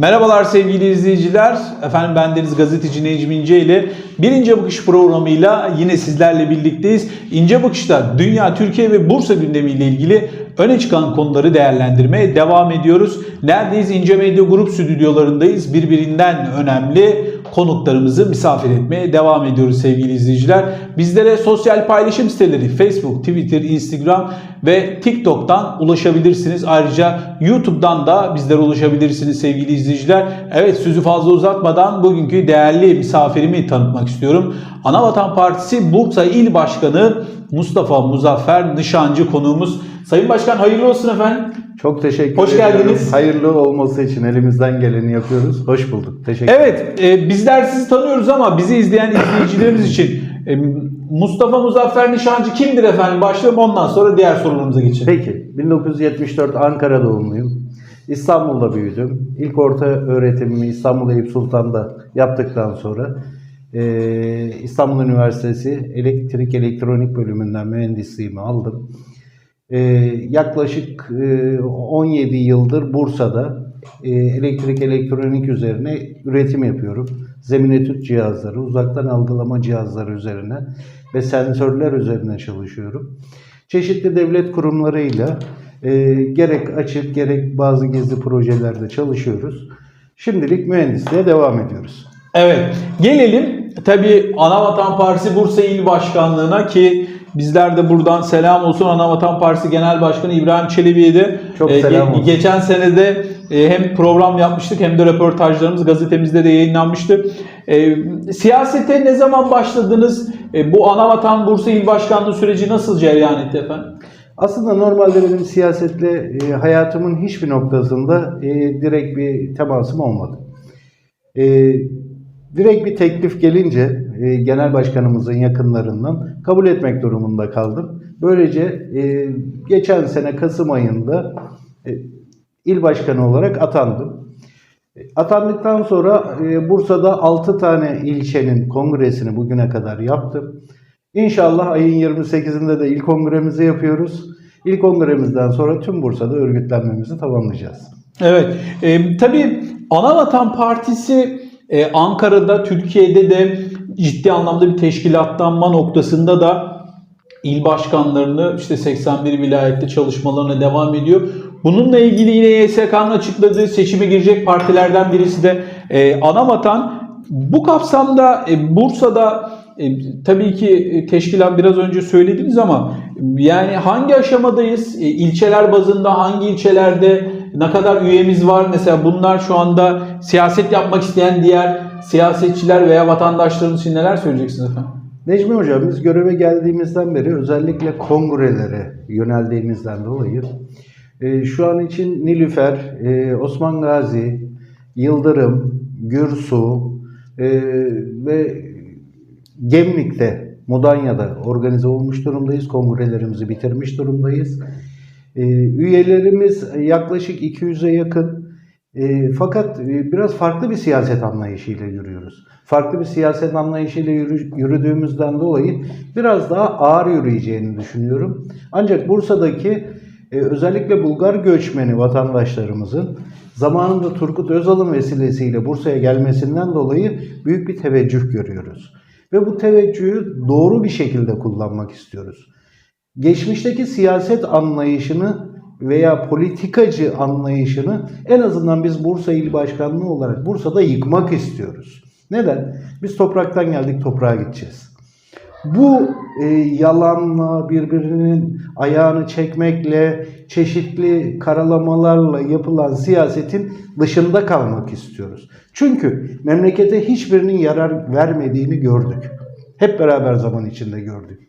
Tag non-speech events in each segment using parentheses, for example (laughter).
Merhabalar sevgili izleyiciler. Efendim ben Deniz Gazeteci Necmi İnce ile Bir İnce Bakış programıyla yine sizlerle birlikteyiz. İnce Bakış'ta dünya, Türkiye ve Bursa gündemiyle ilgili öne çıkan konuları değerlendirmeye devam ediyoruz. Neredeyiz? İnce Medya Grup stüdyolarındayız. Birbirinden önemli konuklarımızı misafir etmeye devam ediyoruz sevgili izleyiciler. Bizlere sosyal paylaşım siteleri Facebook, Twitter, Instagram ve TikTok'tan ulaşabilirsiniz. Ayrıca YouTube'dan da bizlere ulaşabilirsiniz sevgili izleyiciler. Evet sözü fazla uzatmadan bugünkü değerli misafirimi tanıtmak istiyorum. Anavatan Partisi Bursa İl Başkanı Mustafa Muzaffer Nişancı konuğumuz. Sayın Başkan hayırlı olsun efendim. Çok teşekkür Hoş ediyorum. geldiniz. Hayırlı olması için elimizden geleni yapıyoruz. Hoş bulduk. Teşekkür Evet, e, bizler sizi tanıyoruz ama bizi izleyen izleyicilerimiz için e, Mustafa Muzaffer Nişancı kimdir efendim? Başlayalım ondan sonra diğer sorularımıza geçelim. Peki, 1974 Ankara doğumluyum. İstanbul'da büyüdüm. İlk orta öğretimimi İstanbul Eyüp Sultan'da yaptıktan sonra e, İstanbul Üniversitesi Elektrik Elektronik bölümünden mühendisliğimi aldım. E, yaklaşık e, 17 yıldır Bursa'da e, elektrik elektronik üzerine üretim yapıyorum. Zemin etüt cihazları, uzaktan algılama cihazları üzerine ve sensörler üzerine çalışıyorum. Çeşitli devlet kurumlarıyla e, gerek açık gerek bazı gizli projelerde çalışıyoruz. Şimdilik mühendisliğe devam ediyoruz. Evet, gelelim tabii Anavatan Partisi Bursa İl Başkanlığı'na ki bizler de buradan selam olsun Anavatan Partisi Genel Başkanı İbrahim Çelebi'ye de Çok e, selam ge- olsun. geçen senede e, hem program yapmıştık hem de röportajlarımız gazetemizde de yayınlanmıştı. E, siyasete ne zaman başladınız? E, bu Anavatan Bursa İl Başkanlığı süreci nasıl cereyan etti efendim? Aslında normalde benim siyasetle e, hayatımın hiçbir noktasında e, direkt bir temasım olmadı. E, direkt bir teklif gelince e, genel başkanımızın yakınlarından kabul etmek durumunda kaldım. Böylece e, geçen sene Kasım ayında e, il başkanı olarak atandım. Atandıktan sonra Bursa'da 6 tane ilçenin kongresini bugüne kadar yaptım. İnşallah ayın 28'inde de ilk kongremizi yapıyoruz. İlk kongremizden sonra tüm Bursa'da örgütlenmemizi tamamlayacağız. Evet. E, tabii Anavatan Partisi e, Ankara'da, Türkiye'de de ciddi anlamda bir teşkilatlanma noktasında da il başkanlarını işte 81 vilayette çalışmalarına devam ediyor. Bununla ilgili yine YSK'nın açıkladığı seçime girecek partilerden birisi de e, Anavatan. Bu kapsamda e, Bursa'da e, tabii ki e, teşkilat biraz önce söylediniz ama yani hangi aşamadayız? E, ilçeler bazında hangi ilçelerde ne kadar üyemiz var? Mesela bunlar şu anda siyaset yapmak isteyen diğer siyasetçiler veya vatandaşlarımız için neler söyleyeceksiniz efendim? Necmi Hocam biz göreve geldiğimizden beri özellikle kongrelere yöneldiğimizden dolayı e, şu an için Nilüfer, e, Osman Gazi, Yıldırım, Gürsu e, ve Gemlik'te, Mudanya'da organize olmuş durumdayız. Kongrelerimizi bitirmiş durumdayız. E, üyelerimiz yaklaşık 200'e yakın. E, fakat e, biraz farklı bir siyaset anlayışıyla yürüyoruz. Farklı bir siyaset anlayışıyla yürü- yürüdüğümüzden dolayı biraz daha ağır yürüyeceğini düşünüyorum. Ancak Bursa'daki e, özellikle Bulgar göçmeni vatandaşlarımızın zamanında Turgut Özal'ın vesilesiyle Bursa'ya gelmesinden dolayı büyük bir teveccüh görüyoruz. Ve bu teveccühü doğru bir şekilde kullanmak istiyoruz geçmişteki siyaset anlayışını veya politikacı anlayışını en azından biz Bursa İl Başkanlığı olarak Bursa'da yıkmak istiyoruz. Neden? Biz topraktan geldik, toprağa gideceğiz. Bu e, yalanla, birbirinin ayağını çekmekle, çeşitli karalamalarla yapılan siyasetin dışında kalmak istiyoruz. Çünkü memlekete hiçbirinin yarar vermediğini gördük. Hep beraber zaman içinde gördük.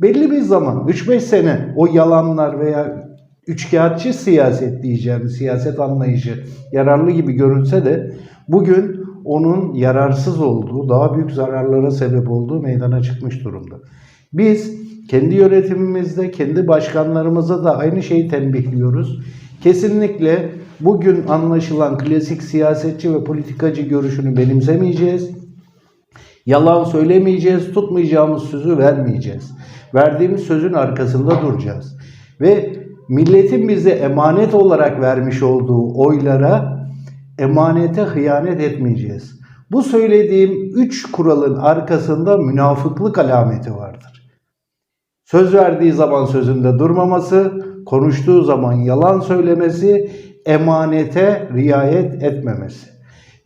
Belli bir zaman, 3-5 sene o yalanlar veya üçkağıtçı siyaset diyeceğimiz siyaset anlayışı yararlı gibi görünse de bugün onun yararsız olduğu, daha büyük zararlara sebep olduğu meydana çıkmış durumda. Biz kendi yönetimimizde, kendi başkanlarımıza da aynı şeyi tembihliyoruz. Kesinlikle bugün anlaşılan klasik siyasetçi ve politikacı görüşünü benimsemeyeceğiz. Yalan söylemeyeceğiz, tutmayacağımız sözü vermeyeceğiz. Verdiğimiz sözün arkasında duracağız. Ve milletin bize emanet olarak vermiş olduğu oylara Emanete hıyanet etmeyeceğiz. Bu söylediğim üç kuralın arkasında münafıklık alameti vardır. Söz verdiği zaman sözünde durmaması, konuştuğu zaman yalan söylemesi, emanete riayet etmemesi.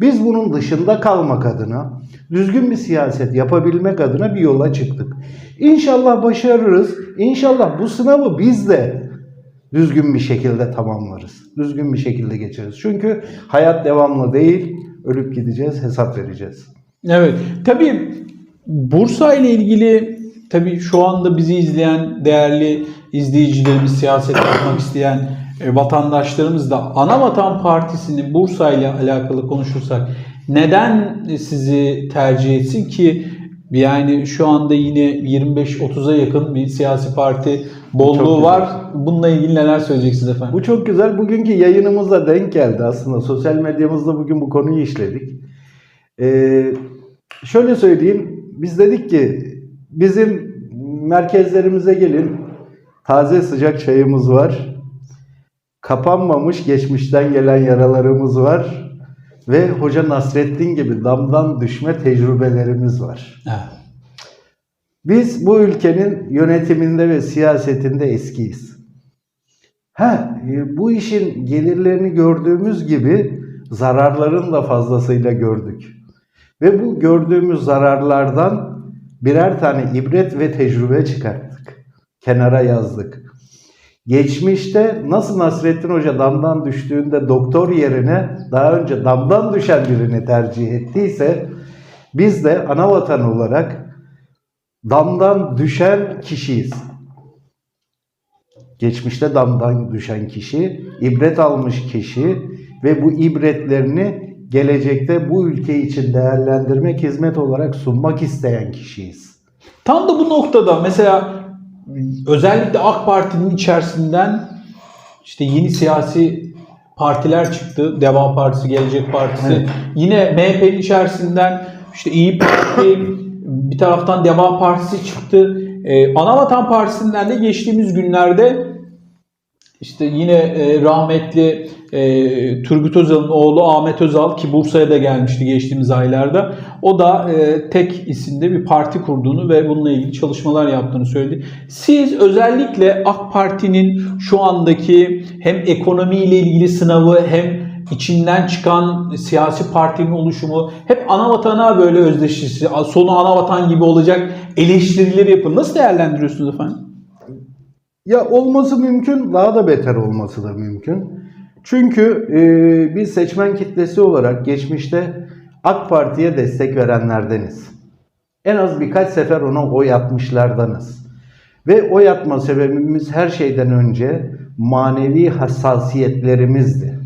Biz bunun dışında kalmak adına, düzgün bir siyaset yapabilmek adına bir yola çıktık. İnşallah başarırız. İnşallah bu sınavı biz de düzgün bir şekilde tamamlarız. Düzgün bir şekilde geçeriz. Çünkü hayat devamlı değil, ölüp gideceğiz, hesap vereceğiz. Evet. Tabii Bursa ile ilgili tabii şu anda bizi izleyen değerli izleyicilerimiz, siyaset yapmak isteyen e, vatandaşlarımız da Anavatan Partisi'nin Bursa ile alakalı konuşursak neden sizi tercih etsin ki yani şu anda yine 25-30'a yakın bir siyasi parti bolluğu var. Bununla ilgili neler söyleyeceksiniz efendim? Bu çok güzel. Bugünkü yayınımıza denk geldi aslında. Sosyal medyamızda bugün bu konuyu işledik. Ee, şöyle söyleyeyim. Biz dedik ki bizim merkezlerimize gelin. Taze sıcak çayımız var. Kapanmamış geçmişten gelen yaralarımız var. Ve Hoca Nasrettin gibi damdan düşme tecrübelerimiz var. Evet. Biz bu ülkenin yönetiminde ve siyasetinde eskiyiz. Ha, e, bu işin gelirlerini gördüğümüz gibi zararların da fazlasıyla gördük. Ve bu gördüğümüz zararlardan birer tane ibret ve tecrübe çıkarttık. Kenara yazdık. Geçmişte nasıl Nasrettin Hoca damdan düştüğünde doktor yerine daha önce damdan düşen birini tercih ettiyse biz de ana vatan olarak damdan düşen kişiyiz. Geçmişte damdan düşen kişi, ibret almış kişi ve bu ibretlerini gelecekte bu ülke için değerlendirmek, hizmet olarak sunmak isteyen kişiyiz. Tam da bu noktada mesela özellikle AK Parti'nin içerisinden işte yeni siyasi partiler çıktı. Deva Partisi, Gelecek Partisi. Evet. Yine MHP'nin içerisinden işte İyi Parti, bir taraftan Deva Partisi çıktı. Ee, Anavatan Partisi'nden de geçtiğimiz günlerde işte yine e, rahmetli e, Turgut Özal'ın oğlu Ahmet Özal ki Bursa'ya da gelmişti geçtiğimiz aylarda. O da e, tek isimde bir parti kurduğunu ve bununla ilgili çalışmalar yaptığını söyledi. Siz özellikle AK Parti'nin şu andaki hem ekonomiyle ilgili sınavı hem içinden çıkan siyasi partinin oluşumu hep ana vatana böyle özdeşlisi, sonu ana vatan gibi olacak eleştirileri yapın. Nasıl değerlendiriyorsunuz efendim? Ya olması mümkün, daha da beter olması da mümkün. Çünkü e, biz seçmen kitlesi olarak geçmişte AK Parti'ye destek verenlerdeniz. En az birkaç sefer ona oy atmışlardanız. Ve oy atma sebebimiz her şeyden önce manevi hassasiyetlerimizdi.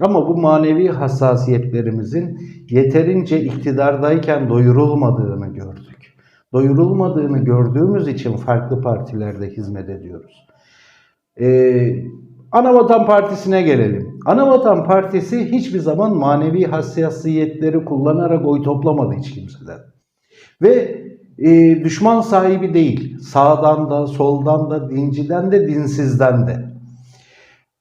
Ama bu manevi hassasiyetlerimizin yeterince iktidardayken doyurulmadığını gördük. Doyurulmadığını gördüğümüz için farklı partilerde hizmet ediyoruz. Ee, Anavatan Partisi'ne gelelim. Anavatan Partisi hiçbir zaman manevi hassasiyetleri kullanarak oy toplamadı hiç kimseden. Ve e, düşman sahibi değil. Sağdan da, soldan da, dinciden de, dinsizden de.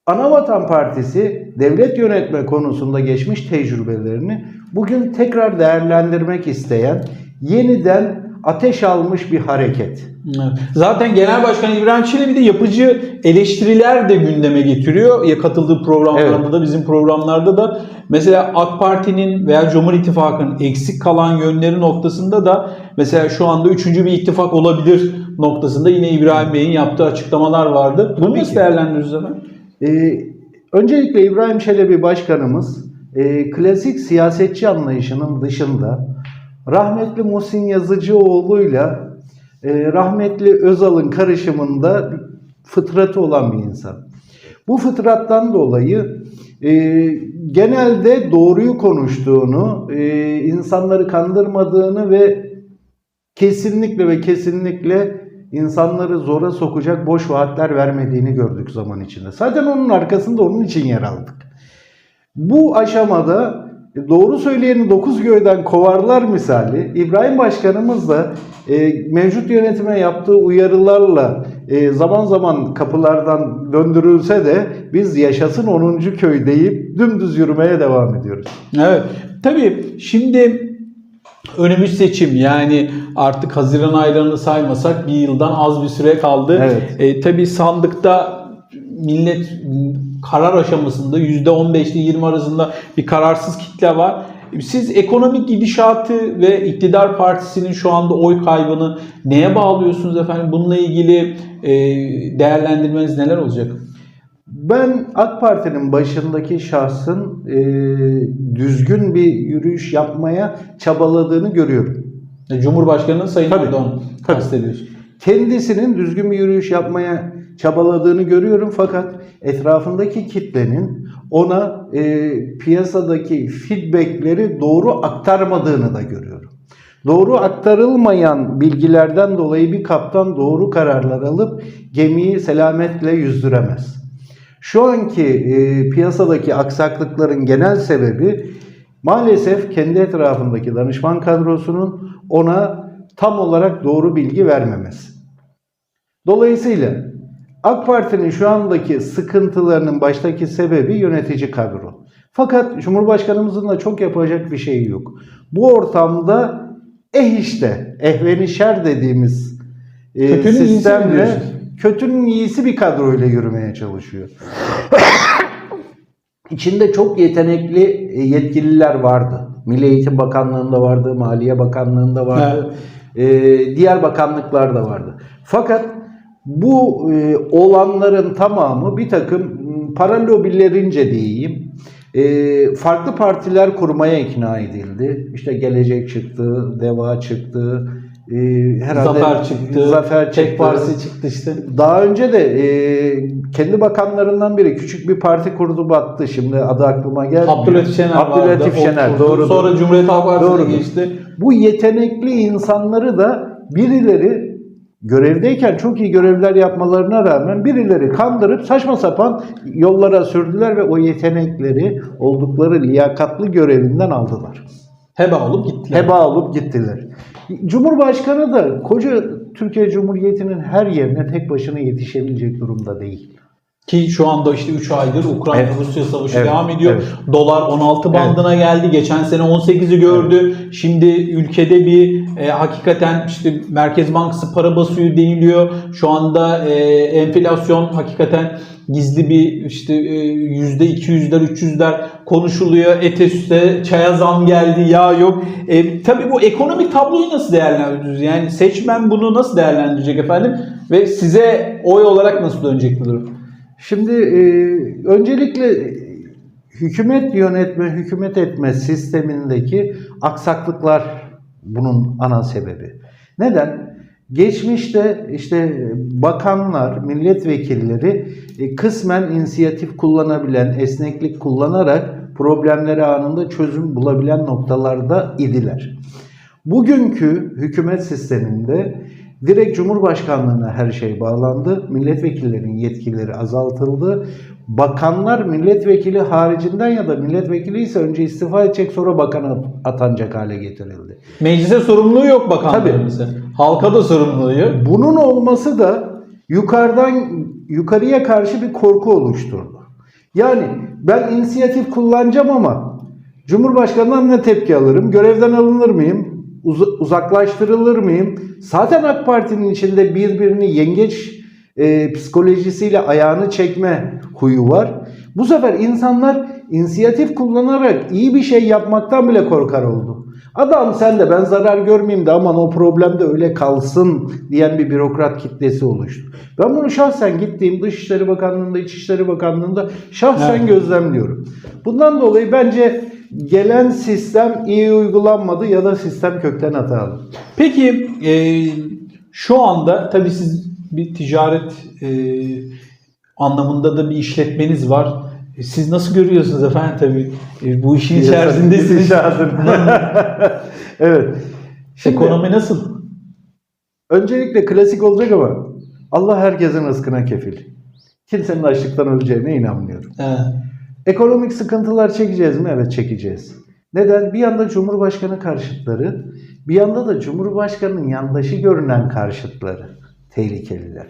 Anavatan Partisi devlet yönetme konusunda geçmiş tecrübelerini bugün tekrar değerlendirmek isteyen, yeniden ateş almış bir hareket. Evet. Zaten Genel Başkan İbrahim Çelebi de yapıcı eleştiriler de gündeme getiriyor. Ya katıldığı programlarda Evet. da bizim programlarda da mesela AK Parti'nin veya Cumhur İttifakı'nın eksik kalan yönleri noktasında da mesela şu anda üçüncü bir ittifak olabilir noktasında yine İbrahim Bey'in yaptığı açıklamalar vardı. Bunu nasıl ki. değerlendiriyorsunuz efendim? Ee, öncelikle İbrahim Çelebi Başkanımız e, klasik siyasetçi anlayışının dışında rahmetli Muhsin Yazıcıoğlu'yla e, rahmetli Özal'ın karışımında fıtratı olan bir insan. Bu fıtrattan dolayı e, genelde doğruyu konuştuğunu, e, insanları kandırmadığını ve kesinlikle ve kesinlikle insanları zora sokacak boş vaatler vermediğini gördük zaman içinde. Zaten onun arkasında onun için yer aldık. Bu aşamada doğru söyleyeni dokuz göyden kovarlar misali İbrahim Başkanımız da e, mevcut yönetime yaptığı uyarılarla e, zaman zaman kapılardan döndürülse de biz yaşasın 10. köy deyip dümdüz yürümeye devam ediyoruz. Evet. Tabii şimdi önümüz seçim yani artık Haziran aylarını saymasak bir yıldan az bir süre kaldı. Evet. E, tabii sandıkta millet karar aşamasında %15 ile 20 arasında bir kararsız kitle var. Siz ekonomik gidişatı ve iktidar partisinin şu anda oy kaybını neye bağlıyorsunuz efendim? Bununla ilgili e, değerlendirmeniz neler olacak? Ben AK Parti'nin başındaki şahsın e, düzgün bir yürüyüş yapmaya çabaladığını görüyorum. E, Cumhurbaşkanı Sayın. Erdoğan kastediyorsun. Kendisinin düzgün bir yürüyüş yapmaya çabaladığını görüyorum fakat etrafındaki kitlenin ona e, piyasadaki feedbackleri doğru aktarmadığını da görüyorum. Doğru aktarılmayan bilgilerden dolayı bir kaptan doğru kararlar alıp gemiyi selametle yüzdüremez. Şu anki e, piyasadaki aksaklıkların genel sebebi maalesef kendi etrafındaki danışman kadrosunun ona tam olarak doğru bilgi vermemesi. Dolayısıyla AK Parti'nin şu andaki sıkıntılarının baştaki sebebi yönetici kadro. Fakat Cumhurbaşkanımızın da çok yapacak bir şeyi yok. Bu ortamda eh işte ehvenişer dediğimiz e, Kötünün sistemle kötünün iyisi bir kadroyla yürümeye çalışıyor. (coughs) İçinde çok yetenekli e, yetkililer vardı. Milli Eğitim Bakanlığı'nda vardı, Maliye Bakanlığı'nda vardı. e, diğer bakanlıklar da vardı. Fakat bu e, olanların tamamı bir takım para lobilerince diyeyim e, farklı partiler kurmaya ikna edildi. İşte Gelecek çıktı, Deva çıktı, e, herhalde Zafer çıktı. Zafer Tek çıktı. Partisi çıktı işte. Daha önce de kendi bakanlarından biri küçük bir parti kurdu battı. Şimdi adı aklıma gelmiyor. Abdülhatif Şener Abdülhatif vardı. Şener. Doğru. Sonra Cumhuriyet Halk Partisi'ne geçti. Bu yetenekli insanları da birileri görevdeyken çok iyi görevler yapmalarına rağmen birileri kandırıp saçma sapan yollara sürdüler ve o yetenekleri oldukları liyakatlı görevinden aldılar. Heba olup gittiler. Heba olup gittiler. Cumhurbaşkanı da koca Türkiye Cumhuriyeti'nin her yerine tek başına yetişebilecek durumda değil. Ki şu anda işte 3 aydır Ukrayna-Rusya savaşı Evet, devam ediyor. evet. Dolar 16 bandına geldi. Geçen sene 18'i gördü. Şimdi ülkede bir e, hakikaten işte Merkez Bankası para basıyor deniliyor. Şu anda e, enflasyon hakikaten gizli bir işte e, yüzde 200'ler 300'ler konuşuluyor. Ete süte çaya zam geldi ya yok. E, tabii bu ekonomik tabloyu nasıl değerlendiriyorsunuz? Yani seçmen bunu nasıl değerlendirecek efendim? Ve size oy olarak nasıl dönecek bu durum? Şimdi e, öncelikle hükümet yönetme, hükümet etme sistemindeki aksaklıklar bunun ana sebebi. Neden? Geçmişte işte bakanlar, milletvekilleri e, kısmen inisiyatif kullanabilen, esneklik kullanarak problemleri anında çözüm bulabilen noktalarda idiler. Bugünkü hükümet sisteminde direkt Cumhurbaşkanlığına her şey bağlandı. Milletvekillerinin yetkileri azaltıldı. Bakanlar milletvekili haricinden ya da milletvekili ise önce istifa edecek sonra bakan atanacak hale getirildi. Meclise sorumluluğu yok bakanlarımızın. Halka da sorumluluğu yok. Bunun olması da yukarıdan yukarıya karşı bir korku oluşturdu. Yani ben inisiyatif kullanacağım ama Cumhurbaşkanından ne tepki alırım? Görevden alınır mıyım? Uz- uzaklaştırılır mıyım? Zaten AK Parti'nin içinde birbirini yengeç e, psikolojisiyle ayağını çekme huyu var. Bu sefer insanlar inisiyatif kullanarak iyi bir şey yapmaktan bile korkar oldu. Adam sen de ben zarar görmeyeyim de aman o problem de öyle kalsın diyen bir bürokrat kitlesi oluştu. Ben bunu şahsen gittiğim Dışişleri Bakanlığı'nda, İçişleri Bakanlığı'nda şahsen Evet. gözlemliyorum. Bundan dolayı bence gelen sistem iyi uygulanmadı ya da sistem kökten hatalı. Peki e, şu anda tabii siz bir ticaret e, anlamında da bir işletmeniz var. E, Siz nasıl görüyorsunuz efendim tabii e, bu işin içerisindesiniz. (laughs) evet. Şimdi, Ekonomi nasıl? öncelikle klasik olacak ama Allah herkesin rızkına kefil. Kimsenin açlıktan öleceğine inanmıyorum. He. Ekonomik sıkıntılar çekeceğiz mi? Evet çekeceğiz. Neden? Bir yanda Cumhurbaşkanı karşıtları, bir yanda da Cumhurbaşkanının yandaşı görünen karşıtları tehlikeliler.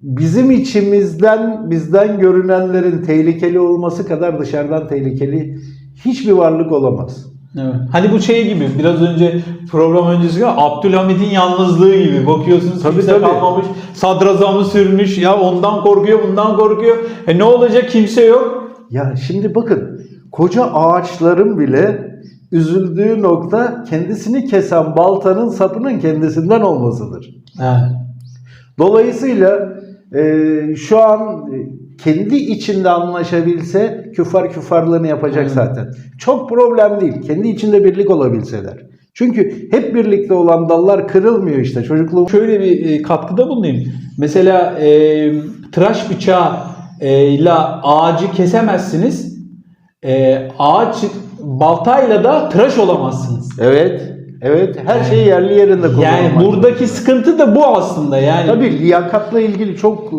bizim içimizden bizden görünenlerin tehlikeli olması kadar dışarıdan tehlikeli hiçbir varlık olamaz. Evet. Hani bu şey gibi biraz önce program öncesi gibi Abdülhamid'in yalnızlığı gibi bakıyorsunuz Tabii, kimse tabii. kalmamış sadrazamı sürmüş ya ondan korkuyor bundan korkuyor e ne olacak kimse yok Ya şimdi bakın koca ağaçların bile üzüldüğü nokta kendisini kesen baltanın sapının kendisinden olmasıdır. He. Dolayısıyla e, şu an e, kendi içinde anlaşabilse küfar küfarlığını yapacak Aynen. zaten. Çok problem değil. Kendi içinde birlik olabilseler. Çünkü hep birlikte olan dallar kırılmıyor işte. Çocukluğum Şöyle bir e, katkıda bulunayım. Mesela e, tıraş bıçağı ile ağacı kesemezsiniz. E, ağaç baltayla da tıraş olamazsınız. Evet. Evet. Her şeyi yerli yerinde kullanmak. Yani buradaki sıkıntı da bu aslında. Yani Tabii liyakatla ilgili çok e,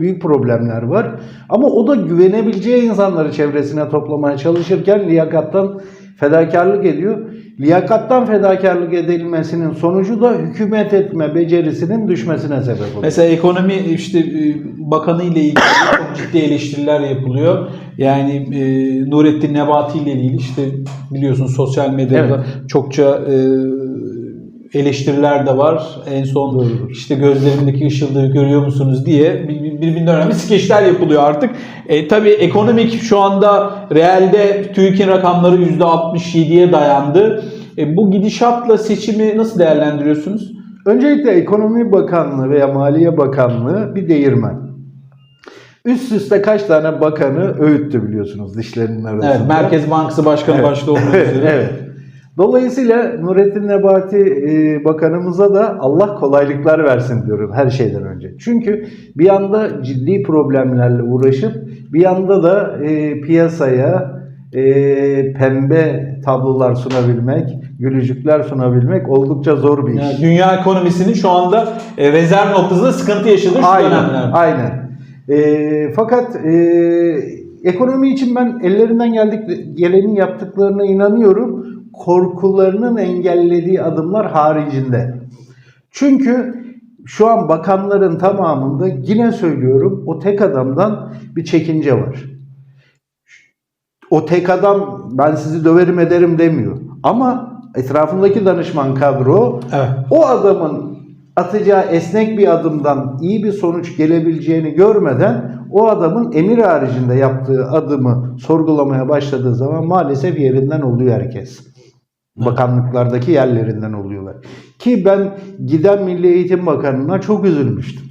büyük problemler var. Ama o da güvenebileceği insanları çevresine toplamaya çalışırken liyakattan fedakarlık ediyor. Liyakattan fedakarlık edilmesinin sonucu da hükümet etme becerisinin düşmesine sebep oluyor. Mesela ekonomi işte e, bakanı ile ilgili çok ciddi eleştiriler yapılıyor. Yani e, Nurettin Nebati ile ilgili işte biliyorsun sosyal medyada çokça e, eleştiriler de var. En son Doğrudur. işte gözlerimdeki ışıldığı görüyor musunuz diye bir- bir- birbirinden önemli skeçler yapılıyor artık. E, tabii ekonomik şu anda realde TÜİK'in rakamları %67'ye dayandı. E, bu gidişatla seçimi nasıl değerlendiriyorsunuz? Öncelikle Ekonomi Bakanlığı veya Maliye Bakanlığı bir değirmen. Üst üste kaç tane bakanı öğüttü biliyorsunuz dişlerinin arasında. Evet, Merkez Bankası Başkanı Evet. başta olmak üzere. evet. Dolayısıyla Nurettin Nebati e, Bakanımıza da Allah kolaylıklar versin diyorum her şeyden önce. Çünkü bir yanda ciddi problemlerle uğraşıp bir yanda da e, piyasaya e, pembe tablolar sunabilmek, gülücükler sunabilmek oldukça zor bir iş. Yani dünya ekonomisinin şu anda e, rezerv noktasında sıkıntı yaşadığı şu Aynen, dönemler. aynen. Ee, fakat e, ekonomi için ben ellerinden geldik, geleni yaptıklarına inanıyorum. Korkularının engellediği adımlar haricinde. Çünkü şu an bakanların tamamında yine söylüyorum o tek adamdan bir çekince var. O tek adam ben sizi döverim ederim demiyor. Ama etrafındaki danışman kadro Evet. o adamın atacağı esnek bir adımdan iyi bir sonuç gelebileceğini görmeden o adamın emir haricinde yaptığı adımı sorgulamaya başladığı zaman maalesef yerinden oluyor herkes. Bakanlıklardaki yerlerinden oluyorlar. Ki ben giden Milli Eğitim Bakanı'na çok üzülmüştüm.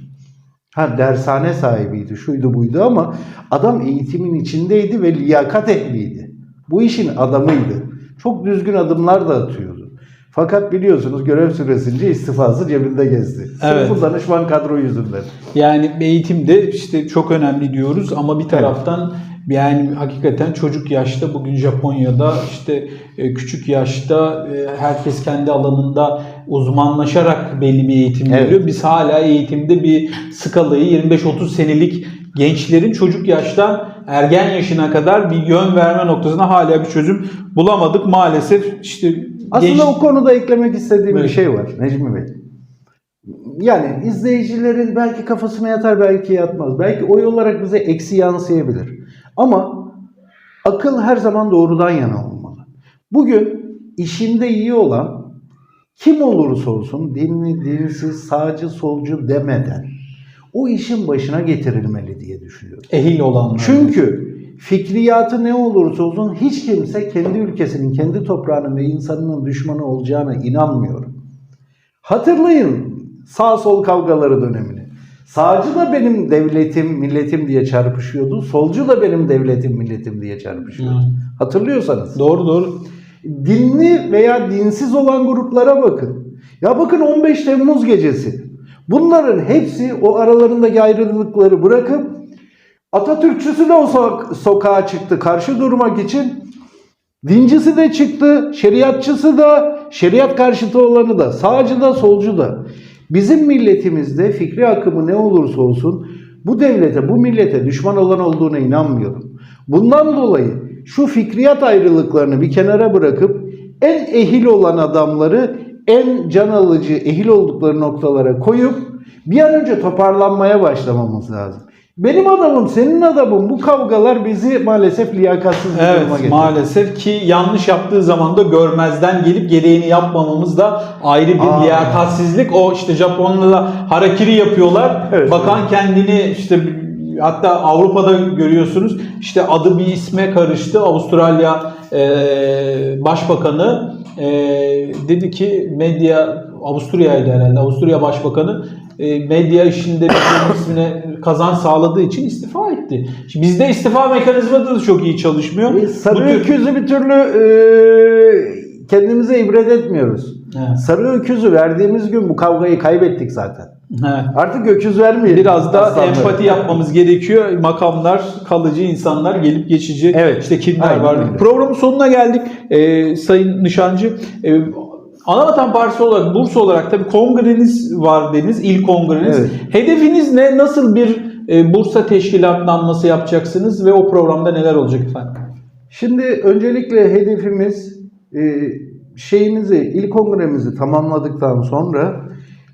Ha dershane sahibiydi, şuydu buydu ama adam eğitimin içindeydi ve liyakat ehliydi. Bu işin adamıydı. Çok düzgün adımlar da atıyordu. Fakat biliyorsunuz görev süresince istifası cebinde gezdi. Sırf Evet. bu danışman kadro yüzünden. Yani eğitimde işte çok önemli diyoruz ama bir taraftan yani hakikaten çocuk yaşta bugün Japonya'da işte e, küçük yaşta e, herkes kendi alanında uzmanlaşarak belli bir eğitim Evet. görüyor. Biz hala eğitimde bir skalayı 25-30 senelik gençlerin çocuk yaştan ergen yaşına kadar bir yön verme noktasına hala bir çözüm bulamadık maalesef. işte Aslında genç- o konuda eklemek istediğim bir Evet. şey var Necmi Bey. Yani izleyicilerin belki kafasına yatar belki yatmaz. Belki oy olarak bize eksi yansıyabilir. Ama akıl her zaman doğrudan yana olmalı. Bugün işinde iyi olan kim olursa olsun dinli, dinsiz, sağcı, solcu demeden o işin başına getirilmeli diye düşünüyorum. ehil olanlar. Çünkü fikriyatı ne olursa olsun hiç kimse kendi ülkesinin, kendi toprağının ve insanının düşmanı olacağına inanmıyor. Hatırlayın sağ sol kavgaları dönemini. Sağcı da benim devletim, milletim diye çarpışıyordu. Solcu da benim devletim, milletim diye çarpışıyordu. Hı. Hatırlıyorsanız. Doğru doğru. Dinli veya dinsiz olan gruplara bakın. Ya bakın 15 Temmuz gecesi. Bunların hepsi o aralarındaki ayrılıkları bırakıp Atatürkçüsü de o so- sokağa çıktı karşı durmak için. Dincisi de çıktı, şeriatçısı da, şeriat karşıtı olanı da, sağcı da, solcu da. Bizim milletimizde fikri akımı ne olursa olsun bu devlete, bu millete düşman olan olduğuna inanmıyorum. Bundan dolayı şu fikriyat ayrılıklarını bir kenara bırakıp en ehil olan adamları en can alıcı, ehil oldukları noktalara koyup Bir an önce toparlanmaya başlamamız lazım. Benim adamım, senin adamın bu kavgalar bizi maalesef liyakatsiz bir duruma Evet getiriyor. maalesef ki yanlış yaptığı zaman da görmezden gelip gereğini yapmamamız da ayrı bir Aa. liyakatsizlik. O işte Japonlarda da harakiri yapıyorlar. Evet, Bakan kendini işte hatta Avrupa'da görüyorsunuz işte adı bir isme karıştı. Avustralya e, Başbakanı e, dedi ki medya Avusturya'ydı herhalde. Avusturya Başbakanı e, medya işinde bir (laughs) ismine kazanç sağladığı için istifa etti. Şimdi bizde istifa mekanizması da çok iyi çalışmıyor. E, Sarı tür- öküzü bir türlü e, kendimize ibret etmiyoruz. Evet. Sarı öküzü verdiğimiz gün bu kavgayı kaybettik zaten. Evet. Artık öküz vermeyelim. Biraz da aslanları. empati yapmamız gerekiyor. Makamlar, kalıcı insanlar, gelip geçici Evet, işte kimler aynen var. öyle. Programın sonuna geldik. Ee, Sayın Nişancı, e, Anavatan Partisi olarak, Bursa olarak tabii kongreniz var dediniz, il kongreniz. Evet. Hedefiniz ne? Nasıl bir e, Bursa teşkilatlanması yapacaksınız ve o programda neler olacak efendim? Şimdi öncelikle hedefimiz e, şeyimizi, il kongremizi tamamladıktan sonra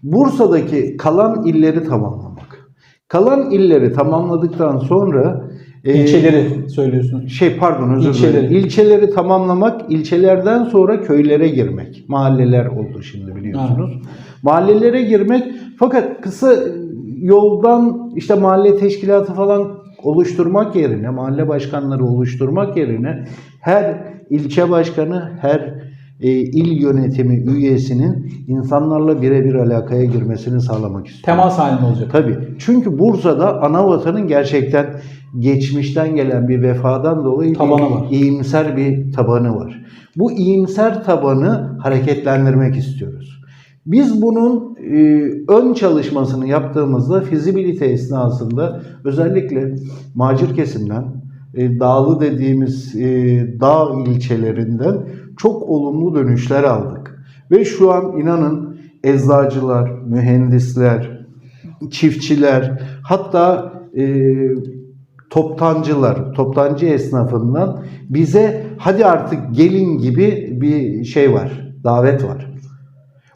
Bursa'daki kalan illeri tamamlamak. Kalan illeri tamamladıktan sonra İlçeleri söylüyorsunuz. şey pardon özür İlçeleri. dilerim. İlçeleri tamamlamak, ilçelerden sonra köylere girmek. Mahalleler oldu şimdi biliyorsunuz. Mahallelere girmek fakat kısa yoldan işte mahalle teşkilatı falan oluşturmak yerine, mahalle başkanları oluşturmak yerine her ilçe başkanı, her e, il yönetimi üyesinin insanlarla birebir alakaya girmesini sağlamak istiyorum. Temas halinde olacak. Tabii. Çünkü Bursa'da ana vatanın gerçekten geçmişten gelen bir vefadan dolayı Tabanı bir var. iyimser bir tabanı var. Bu iyimser tabanı hareketlendirmek istiyoruz. Biz bunun e, ön çalışmasını yaptığımızda fizibilite esnasında özellikle macir kesimden, e, dağlı dediğimiz e, dağ ilçelerinden çok olumlu dönüşler aldık. Ve şu an inanın eczacılar, mühendisler, çiftçiler, hatta e, toptancılar, toptancı esnafından bize hadi artık gelin gibi bir şey var, davet var.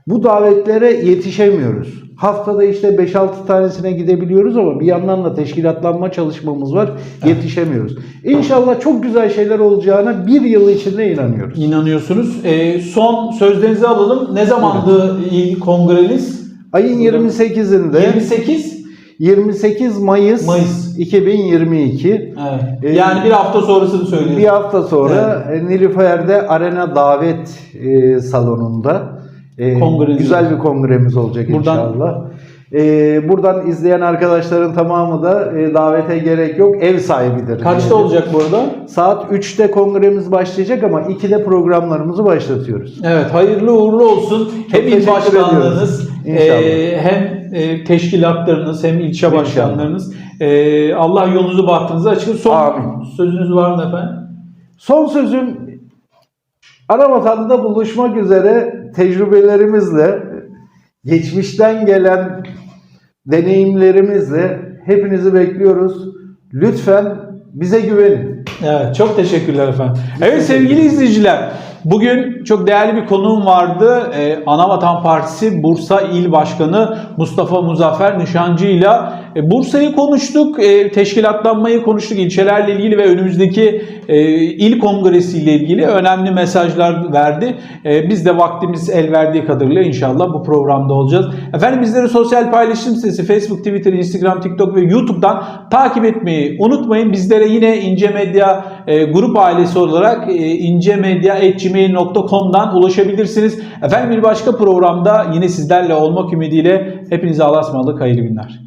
Bu davetlere yetişemiyoruz. Haftada işte 5-6 tanesine gidebiliyoruz ama bir yandan da teşkilatlanma çalışmamız var. Yetişemiyoruz. İnşallah çok güzel şeyler olacağına bir yıl içinde inanıyoruz. İnanıyorsunuz. Ee, son sözlerinizi alalım. Ne zamandı il kongreniz? Ayın 28'inde 28 28 Mayıs, Mayıs. 2022 Evet. Ee, yani bir hafta sonrasını söylüyorsunuz. Bir hafta sonra e, Nilüfer'de Arena Davet e, salonunda e, güzel bir kongremiz olacak Buradan- inşallah. E, buradan izleyen arkadaşların tamamı da e, davete gerek yok. Ev sahibidir. Kaçta diyelim. olacak bu arada? Saat 3'te kongremiz başlayacak ama 2'de programlarımızı başlatıyoruz. Evet hayırlı uğurlu olsun. hem il başkanlığınız e, hem e, teşkilatlarınız hem ilçe başkanlarınız. E, Allah yolunuzu bahtınızı açık. Son Amin. sözünüz var mı efendim? Son sözüm ana vatanda buluşmak üzere tecrübelerimizle, geçmişten gelen deneyimlerimizle hepinizi bekliyoruz. Lütfen bize güvenin. Evet, çok teşekkürler efendim. Evet sevgili izleyiciler, bugün çok değerli bir konuğum vardı. Ee, Anavatan Partisi Bursa İl Başkanı Mustafa Muzaffer Nişancı ile Bursa'yı konuştuk, e, teşkilatlanmayı konuştuk, ilçelerle ilgili ve önümüzdeki e, il kongresi ile ilgili önemli mesajlar verdi. E, biz de vaktimiz el verdiği kadarıyla inşallah bu programda olacağız. Efendim bizleri sosyal paylaşım sitesi Facebook, Twitter, Instagram, TikTok ve YouTube'dan takip etmeyi unutmayın. Bizlere yine İnce Medya e, grup ailesi olarak e, incemedya.gmail.com'dan ulaşabilirsiniz. Efendim bir başka programda yine sizlerle olmak ümidiyle hepinize Allah'a ısmarladık. Hayırlı günler.